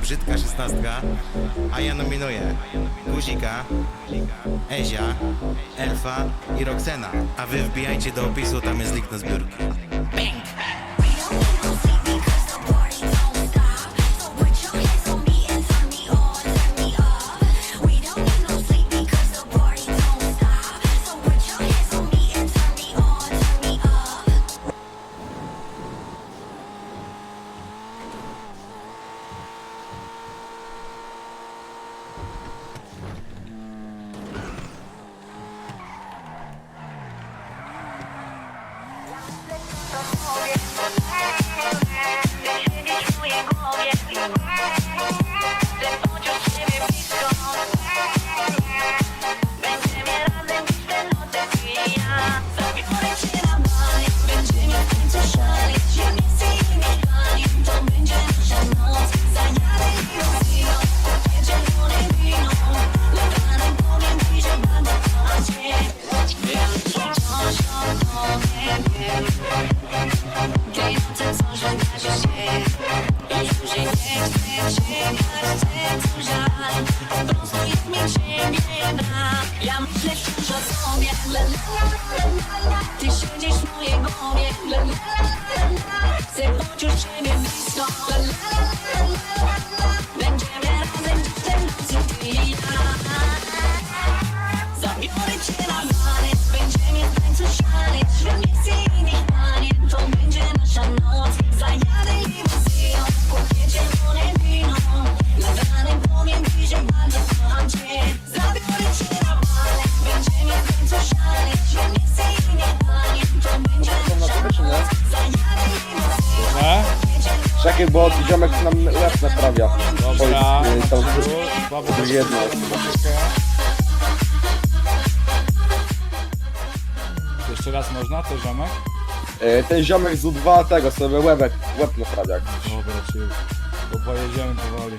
brzydka szesnastka, a ja nominuję Guzika, Ezia, Elfa i Roxena. A wy wbijajcie do opisu, tam jest link na zbiórki. Dobra, Czekaj, bo ziomek nam łeb naprawia. dobra. Oj, y, to jedno. Jeszcze raz można, to ziomek? Y, ten ziomek z U2 tego sobie łebek, łeb naprawia. Dobra, czyli. Bo pojedziemy powoli.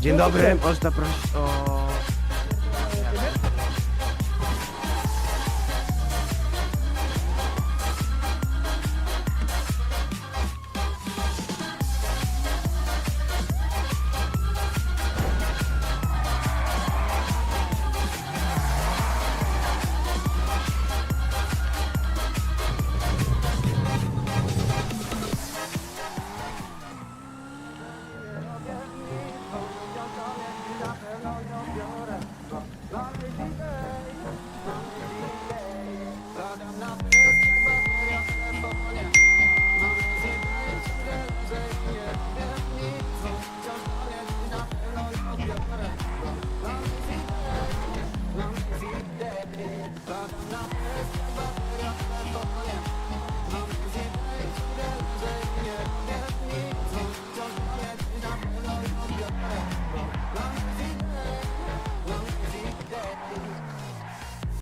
Dzień dobry, można prosić o